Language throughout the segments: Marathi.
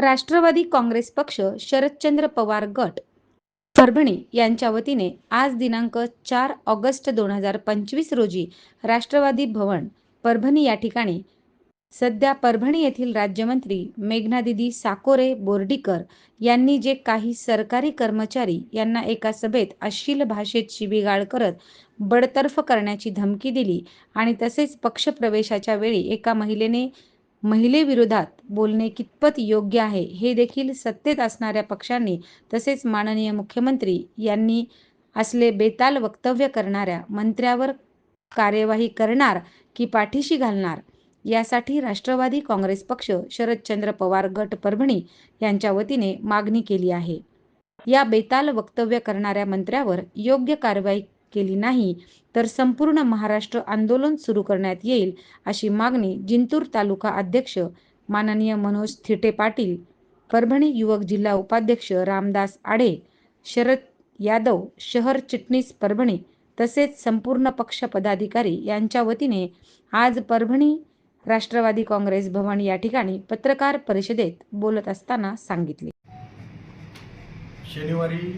राष्ट्रवादी काँग्रेस पक्ष शरदचंद्र पवार गट. परभणी यांच्या वतीने आज दिनांक चार ऑगस्ट दोन हजार पंचवीस रोजी राष्ट्रवादी भवन परभणी या ठिकाणी. सध्या परभणी येथील राज्यमंत्री मेघनादिदी साकोरे बोर्डीकर यांनी जे काही सरकारी कर्मचारी यांना एका सभेत अश्लील भाषेत शिबिगाळ करत बडतर्फ करण्याची धमकी दिली आणि तसेच पक्षप्रवेशाच्या वेळी एका महिलेने महिलेविरोधात बोलणे कितपत योग्य आहे हे देखील सत्तेत असणाऱ्या पक्षांनी तसेच माननीय मुख्यमंत्री यांनी असले बेताल वक्तव्य करणाऱ्या मंत्र्यावर कार्यवाही करणार की पाठीशी घालणार यासाठी राष्ट्रवादी काँग्रेस पक्ष शरदचंद्र पवार गट परभणी यांच्या वतीने मागणी केली आहे. या बेताल वक्तव्य करणाऱ्या मंत्र्यावर योग्य कारवाई केली नाही तर संपूर्ण महाराष्ट्र आंदोलन सुरू करण्यात येईल अशी मागणी जिंतूर तालुका अध्यक्ष माननीय मनोज थिटे पाटील परभणी युवक जिल्हा उपाध्यक्ष रामदास आडे शरद यादव शहर चिटणीस परभणी तसेच संपूर्ण पक्ष पदाधिकारी यांच्या वतीने आज परभणी राष्ट्रवादी काँग्रेस भवन या ठिकाणी पत्रकार परिषदेत बोलत असताना सांगितले. शनिवारी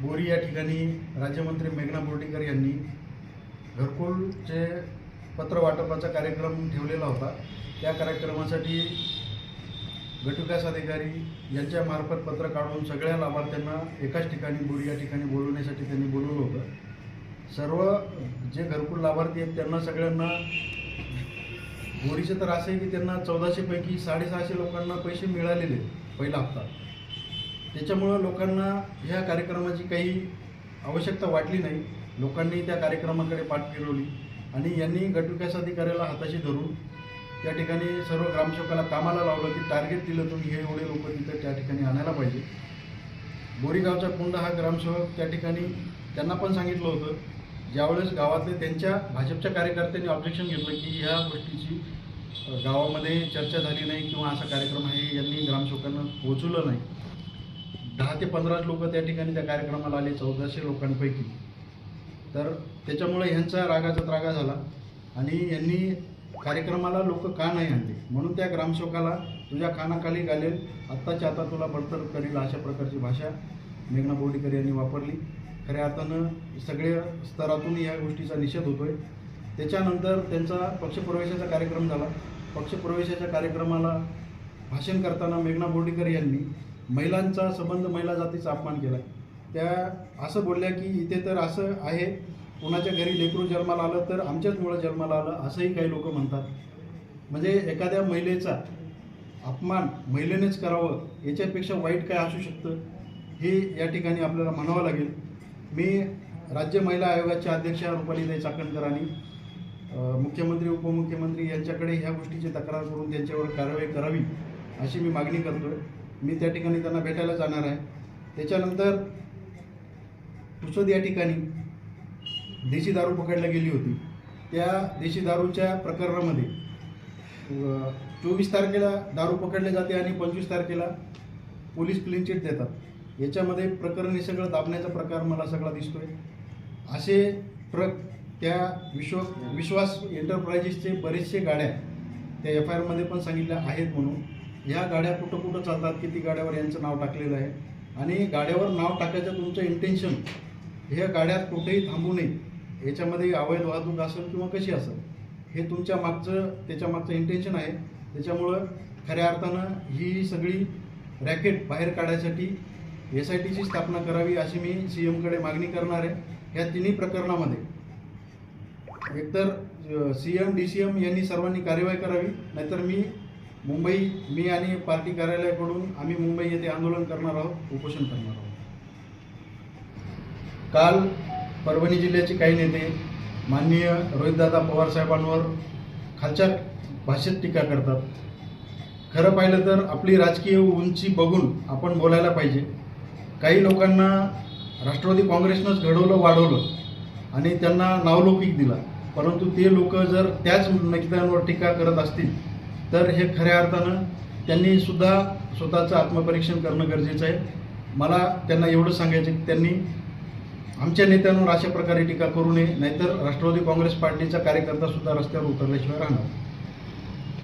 बोरी या ठिकाणी राज्यमंत्री मेघना बोर्डीकर यांनी घरकुलचे पत्र वाटपाचा कार्यक्रम ठेवलेला होता. त्या कार्यक्रमासाठी गटविकास अधिकारी यांच्यामार्फत पत्र काढून सगळ्या लाभार्थ्यांना एकाच ठिकाणी बोरी या ठिकाणी बोलवण्यासाठी त्यांनी बोलवलं होतं. सर्व जे घरकुल लाभार्थी आहेत त्यांना सगळ्यांना बोरीचं तर असं आहे की त्यांना चौदाशेपैकी साडेसहाशे लोकांना पैसे मिळालेले आहेत पहिला हप्ता. त्याच्यामुळं लोकांना ह्या कार्यक्रमाची काही आवश्यकता वाटली नाही. लोकांनी त्या कार्यक्रमाकडे पाठ फिरवली आणि यांनी गटविकास अधिकाऱ्याला हाताशी धरून त्या ठिकाणी सर्व ग्रामसेवकाला कामाला लावलं की टार्गेट दिलं तुम्ही हे एवढे लोक तिथं त्या ठिकाणी आणायला पाहिजे. बोरीगावचा कुंड हा ग्रामसेवक त्या ठिकाणी त्यांना पण सांगितलं होतं. ज्यावेळेस गावातले त्यांच्या भाजपच्या कार्यकर्त्यांनी ऑब्जेक्शन घेतलं की ह्या गोष्टीची गावामध्ये चर्चा झाली नाही किंवा असा कार्यक्रम आहे यांनी ग्रामसेवकांना पोहोचवलं नाही. दहा ते पंधरा लोक त्या ठिकाणी त्या कार्यक्रमाला आले चौदाशे लोकांपैकी. तर त्याच्यामुळे ह्यांचा रागाचा त्रागा झाला आणि यांनी कार्यक्रमाला लोक का नाही आणले? म्हणून त्या ग्रामसेवकाला तुझ्या कानाखाली घालेल आत्ताच्या आता तुला बडतर करील अशा प्रकारची भाषा मेघना बोर्डीकर यांनी वापरली. खऱ्या अर्थानं सगळ्या स्तरातून या गोष्टीचा निषेध होतोय. त्याच्यानंतर त्यांचा पक्षप्रवेशाचा कार्यक्रम झाला. पक्षप्रवेशाच्या कार्यक्रमाला भाषण करताना मेघना बोर्डीकर यांनी महिलांचा संबंध महिला जातीचा अपमान केला. त्या असं बोलल्या की इथे तर असं आहे कुणाच्या घरी लेकरू जन्माला आलं तर आमच्याच मुळं जन्माला आलं असंही काही लोक म्हणतात. म्हणजे एखाद्या महिलेचा अपमान महिलेनेच करावं याच्यापेक्षा वाईट काय असू शकतं? हे या ठिकाणी आपल्याला म्हणावं लागेल. मी राज्य महिला आयोगाच्या अध्यक्षा रुपालीताई चाकणकर आणि मुख्यमंत्री उपमुख्यमंत्री यांच्याकडे ह्या गोष्टीची तक्रार करून त्यांच्यावर कारवाई करावी अशी मी मागणी करतोय. मी त्या ठिकाणी त्यांना भेटायला जाणार आहे. त्याच्यानंतर पुसद या ठिकाणी देशी दारू पकडल्या गेली होती. त्या देशी दारूच्या प्रकरणामध्ये चोवीस तारखेला दारू पकडले जाते आणि पंचवीस तारखेला पोलीस क्लीन चिट देतात. याच्यामध्ये प्रकरण हे सगळं दाबण्याचा प्रकार मला सगळा दिसतोय. असे ट्रक त्या विश्व विश्वास एंटरप्राइजेसचे बरेचसे गाड्या त्या एफ आय आरमध्ये पण सांगितल्या आहेत म्हणून. ह्या गाड्या कुठं कुठं चालतात किती गाड्यावर यांचं नाव टाकलेलं आहे. आणि गाड्यावर नाव टाकायचं तुमचं इंटेन्शन ह्या गाड्यात कुठेही थांबू नये. याच्यामध्ये अवैध वाहतूक असेल किंवा कशी असेल हे तुमच्या मागचं त्याच्या मागचं इंटेन्शन आहे. त्याच्यामुळं खऱ्या अर्थानं ही सगळी रॅकेट बाहेर काढायसाठी एस आय टीची स्थापना करावी अशी मी सी एमकडे मागणी करणार आहे. ह्या तिन्ही प्रकरणामध्ये एकतर C M D C M यांनी सर्वांनी कार्यवाही करावी नाहीतर मी मुंबई मी आणि पार्टी कार्यालयाकडून आम्ही मुंबई येथे आंदोलन करणार आहोत उपोषण करणार आहोत. काल परभणी जिल्ह्याचे काही नेते माननीय रोहितदादा पवार साहेबांवर खालच्या भाषेत टीका करतात. खरं पाहिलं तर आपली राजकीय उंची बघून आपण बोलायला पाहिजे. काही लोकांना राष्ट्रवादी काँग्रेसनंच घडवलं वाढवलं आणि त्यांना नावलौकिक दिला. परंतु ते लोक जर त्याच नेत्यांवर टीका करत असतील तर हे खऱ्या अर्थानं त्यांनी सुद्धा स्वतःचं आत्मपरीक्षण करणं गरजेचं आहे. मला त्यांना एवढं सांगायचं की त्यांनी आमच्या नेत्यांवर अशा प्रकारे टीका करू नये नाहीतर राष्ट्रवादी काँग्रेस पार्टीचा कार्यकर्ता सुद्धा रस्त्यावर उतरल्याशिवाय राहणार.